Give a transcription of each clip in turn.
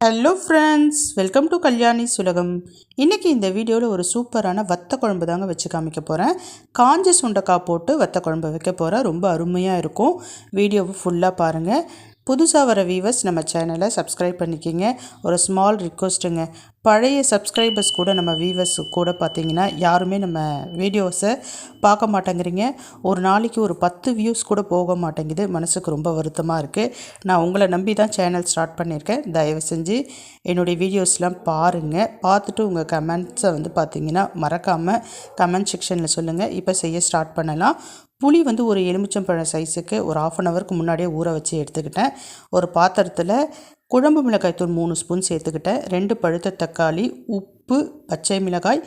Hello friends welcome to Kalyani சுலகம் இன்றைக்கி இந்த வீடியோவில் ஒரு சூப்பரான வத்த குழம்பு தாங்க வச்சு காமிக்க போகிறேன் காஞ்ச சுண்டக்காய் போட்டு வத்த குழம்பு வைக்க போகிறேன் ரொம்ப அருமையாக இருக்கும். வீடியோவை ஃபுல்லாக பாருங்கள் புதுசாக வர வியூவர்ஸ் நம்ம சேனலை சப்ஸ்கிரைப் பண்ணிக்கிங்க. ஒரு ஸ்மால் ரிக்வஸ்ட்டுங்க பழைய சப்ஸ்கிரைபர்ஸ் கூட நம்ம வீவர்ஸ் கூட பார்த்தீங்கன்னா யாருமே நம்ம வீடியோஸை பார்க்க மாட்டேங்கிறீங்க. ஒரு நாளைக்கு ஒரு பத்து வியூஸ் கூட போக மாட்டேங்குது. மனசுக்கு ரொம்ப வருத்தமாக இருக்குது நான் உங்களை நம்பி தான் சேனல் ஸ்டார்ட் பண்ணியிருக்கேன் தயவு செஞ்சு என்னுடைய வீடியோஸ்லாம் பாருங்கள் பார்த்துட்டு உங்கள் கமெண்ட்ஸை வந்து பார்த்திங்கன்னா மறக்காமல் கமெண்ட் செக்ஷனில் சொல்லுங்கள் இப்போ செய்ய ஸ்டார்ட் பண்ணலாம். புளி வந்து ஒரு எலுமிச்சம்பழம் சைஸுக்கு ஒரு ஆஃப் அன் ஹவருக்கு முன்னாடியே ஊற வச்சு எடுத்துக்கிட்டேன். ஒரு பாத்திரத்தில் குழம்பு மிளகாய் தூள் மூணு ஸ்பூன் சேர்த்துக்கிட்டேன். ரெண்டு பழுத்த தக்காளி உப்பு பச்சை மிளகாய்.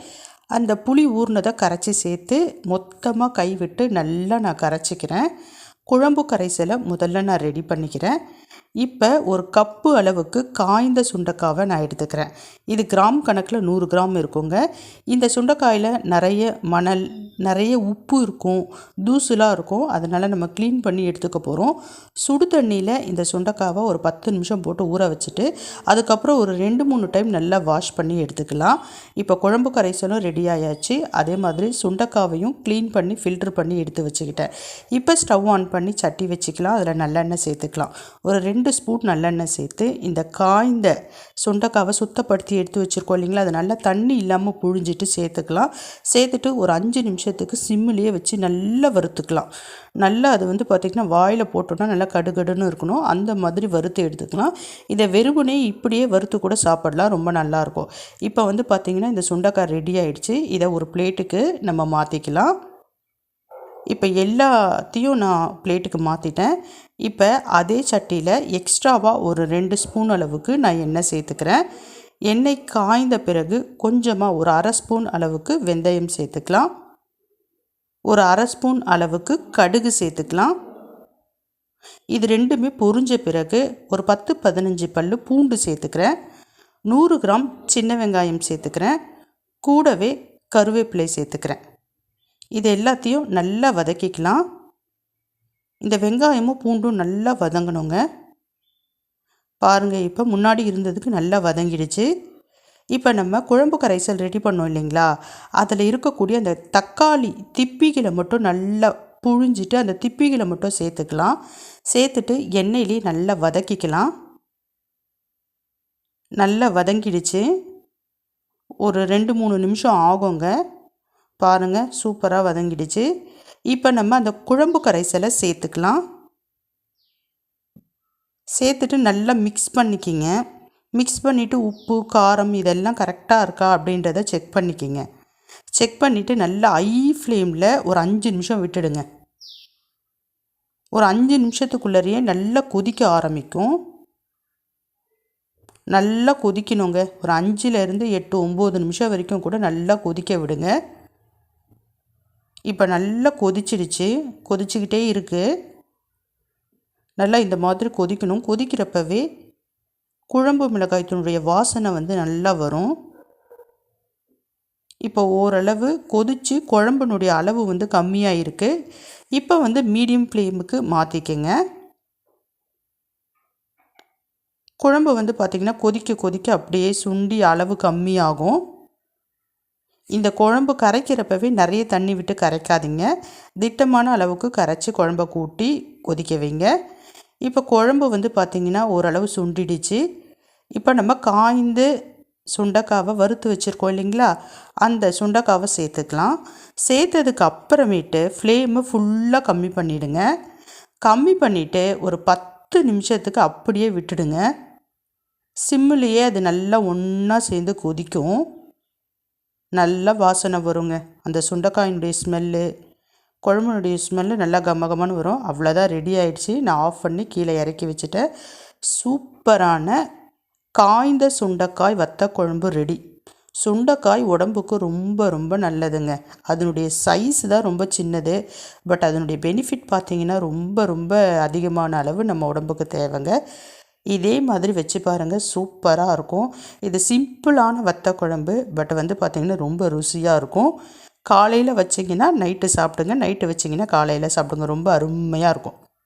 அந்த புளி ஊறினதை கரைச்சி சேர்த்து மொத்தமாக கைவிட்டு நல்லா நான் கரைச்சிக்கிறேன். குழம்பு கரைசலை முதல்ல நான் ரெடி பண்ணிக்கிறேன். இப்போ ஒரு கப்பு அளவுக்கு காய்ந்த சுண்டைக்காவை நான் எடுத்துக்கிறேன். இது கிராம் கணக்கில் நூறு கிராம் இருக்குங்க. இந்த சுண்டைக்காயில் நிறைய மணல் நிறைய உப்பு இருக்கும் தூசுலாம் இருக்கும். அதனால் நம்ம க்ளீன் பண்ணி எடுத்துக்க போகிறோம் சுடு தண்ணியில் இந்த சுண்டைக்காவை ஒரு பத்து நிமிஷம் போட்டு ஊற வச்சுட்டு அதுக்கப்புறம் ஒரு ரெண்டு மூணு டைம் நல்லா வாஷ் பண்ணி எடுத்துக்கலாம். இப்போ குழம்பு கரைசலும் ரெடி ஆயாச்சு. அதே மாதிரி சுண்டைக்காவையும் க்ளீன் பண்ணி ஃபில்ட்ரு பண்ணி எடுத்து வச்சுக்கிட்டேன். இப்போ ஸ்டவ் ஆன் பண்ணி சட்டி வச்சுக்கலாம் அதில் நல்லெண்ணெய் சேர்த்துக்கலாம். ஒரு ரெண்டு ஸ்பூன் நல்லெண்ணெய் சேர்த்து இந்த காய்ந்த சுண்டைக்காவை சுத்தப்படுத்தி எடுத்து வச்சுருக்கோம் இல்லைங்களா? அதை நல்லா தண்ணி இல்லாமல் புழிஞ்சிட்டு சேர்த்துக்கலாம். சேர்த்துட்டு ஒரு அஞ்சு நிமிஷத்துக்கு சிம்மிலேயே வச்சு நல்லா வறுத்துக்கலாம். நல்லா அது வந்து பார்த்திங்கன்னா வாயில் போட்டோன்னா நல்லா கடுகடுன்னு இருக்கணும். அந்த மாதிரி வறுத்து எடுத்துக்கலாம். இதை வெறுமனே இப்படியே வறுத்து கூட சாப்பிடலாம். ரொம்ப நல்லாயிருக்கும். இப்போ வந்து பார்த்திங்கன்னா இந்த சுண்டைக்காய் ரெடி ஆகிடுச்சு இதை ஒரு பிளேட்டுக்கு நம்ம மாற்றிக்கலாம் இப்போ எல்லாத்தையும் நான் பிளேட்டுக்கு மாற்றிட்டேன் இப்போ அதே சட்டியில் எக்ஸ்ட்ராவாக ஒரு ரெண்டு ஸ்பூன் அளவுக்கு நான் எண்ணெய் சேர்த்துக்கிறேன். எண்ணெய் காய்ந்த பிறகு கொஞ்சமாக ஒரு அரை ஸ்பூன் அளவுக்கு வெந்தயம் சேர்த்துக்கலாம். ஒரு அரை ஸ்பூன் அளவுக்கு கடுகு சேர்த்துக்கலாம். இது ரெண்டுமே பொரிஞ்ச பிறகு ஒரு பத்து பதினஞ்சு பல் பூண்டு சேர்த்துக்கிறேன். நூறு கிராம் சின்ன வெங்காயம் சேர்த்துக்கிறேன். கூடவே கருவேப்பிலை சேர்த்துக்கிறேன். இது எல்லாத்தையும் நல்லா வதக்கிக்கலாம். இந்த வெங்காயமும் பூண்டும் நல்லா வதங்கணுங்க. பாருங்கள் இப்போ முன்னாடி இருந்ததுக்கு நல்லா வதங்கிடுச்சு. இப்போ நம்ம குழம்பு கரைசல் ரெடி பண்ணோம் இல்லைங்களா? அதில் இருக்கக்கூடிய அந்த தக்காளி திப்பிகளை மட்டும் நல்லா புழிஞ்சிட்டு அந்த திப்பிகளை மட்டும் சேர்த்துக்கலாம். சேர்த்துட்டு எண்ணெயிலே நல்லா வதக்கிக்கலாம். நல்லா வதங்கிடுச்சு. ஒரு ரெண்டு மூணு நிமிஷம் ஆகுங்க. பாருங்கள் சூப்பராக வதங்கிடுச்சு. இப்போ நம்ம அந்த குழம்பு கரைசலை சேர்த்துக்கலாம். சேர்த்துட்டு நல்லா மிக்ஸ் பண்ணிக்கிங்க. மிக்ஸ் பண்ணிவிட்டு உப்பு காரம் இதெல்லாம் கரெக்டாக இருக்கா அப்படின்றத செக் பண்ணிக்கிங்க. செக் பண்ணிவிட்டு நல்லா ஐ ஃப்ளேமில் ஒரு அஞ்சு நிமிஷம் விட்டுடுங்க. ஒரு அஞ்சு நிமிஷத்துக்குள்ளரையே நல்லா கொதிக்க ஆரம்பிக்கும். நல்லா கொதிக்கணுங்க. ஒரு அஞ்சுலேருந்து எட்டு ஒம்பது நிமிஷம் வரைக்கும் கூட நல்லா கொதிக்க விடுங்க. இப்போ நல்லா கொதிச்சிடுச்சு கொதிச்சுக்கிட்டே இருக்குது நல்லா இந்த மாதிரி கொதிக்கணும். கொதிக்கிறப்பவே குழம்பு மிளகாய்த்தூனுடைய வாசனை வந்து நல்லா வரும். இப்போ ஓரளவு கொதித்து குழம்புனுடைய அளவு வந்து கம்மியாக இருக்குது இப்போ வந்து மீடியம் ஃப்ளேமுக்கு மாற்றிக்கங்க குழம்பு வந்து பார்த்திங்கன்னா கொதிக்க கொதிக்க அப்படியே சுண்டி அளவு கம்மியாகும். இந்த குழம்பு கரைக்கிறப்பவே நிறைய தண்ணி விட்டு கரைக்காதீங்க. திட்டமான அளவுக்கு கரைச்சி குழம்ப கூட்டி கொதிக்க வைங்க. இப்போ குழம்பு வந்து பார்த்திங்கன்னா ஓரளவு சுண்டிடுச்சு. இப்போ நம்ம காய்ந்து சுண்டக்காவை வறுத்து வச்சுருக்கோம் இல்லைங்களா? அந்த சுண்டக்காவை சேர்த்துக்கலாம். சேர்த்ததுக்கு அப்புறமேட்டு ஃப்ளேமை ஃபுல்லாக கம்மி பண்ணிவிடுங்க கம்மி பண்ணிவிட்டு ஒரு பத்து நிமிஷத்துக்கு அப்படியே விட்டுடுங்க. சிம்மிலேயே அது நல்லா ஒன்றா சேர்ந்து கொதிக்கும். நல்லா வாசனை வருங்க. அந்த சுண்டைக்காயினுடைய ஸ்மெல்லு குழம்புனுடைய ஸ்மெல்லு நல்லா கமகமான வரும். அவ்வளோதான் ரெடி ஆகிடுச்சி நான் ஆஃப் பண்ணி கீழே இறக்கி வச்சுட்டேன். சூப்பரான காய்ந்த சுண்டைக்காய் வத்த குழம்பு ரெடி சுண்டைக்காய் உடம்புக்கு ரொம்ப ரொம்ப நல்லதுங்க. அதனுடைய சைஸ் தான் ரொம்ப சின்னது. பட் அதனுடைய பெனிஃபிட் பார்த்திங்கன்னா ரொம்ப ரொம்ப அதிகமான அளவு நம்ம உடம்புக்கு தேவைங்க. இதே மாதிரி வச்சு பாருங்கள் சூப்பராக இருக்கும். இது சிம்பிளான வத்த குழம்பு பட் வந்து பார்த்திங்கன்னா ரொம்ப ருசியாக இருக்கும். காலையில் வச்சிங்கன்னா நைட்டு சாப்பிடுங்க. நைட்டு வச்சிங்கன்னா காலையில் சாப்பிடுங்க. ரொம்ப அருமையாக இருக்கும்.